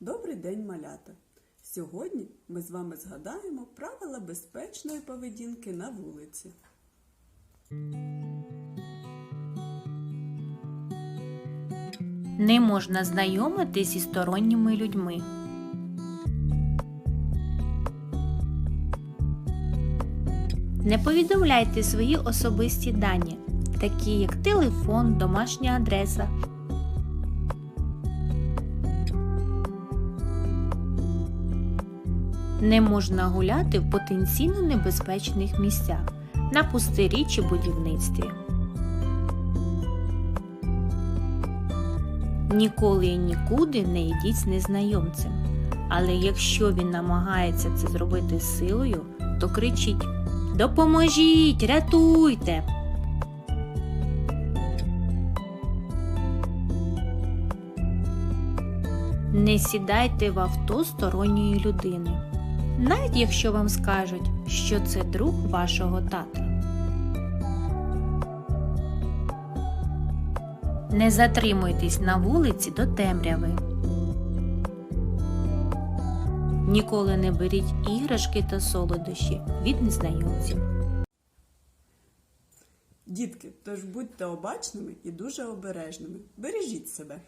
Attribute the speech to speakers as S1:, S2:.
S1: Добрий день, малята! Сьогодні ми з вами згадаємо правила безпечної поведінки на вулиці.
S2: Не можна знайомитись зі сторонніми людьми. Не повідомляйте свої особисті дані, такі як телефон, домашня адреса. Не можна гуляти в потенційно небезпечних місцях на пустирі чи будівництві. Ніколи і нікуди не йдіть з незнайомцем. Але якщо він намагається це зробити силою, то кричіть Допоможіть, рятуйте. Не сідайте в авто сторонньої людини, навіть якщо вам скажуть, що це друг вашого тата. Не затримуйтесь на вулиці до темряви. Ніколи не беріть іграшки та солодощі від незнайомців.
S1: Дітки, тож будьте обачними і дуже обережними. Бережіть себе.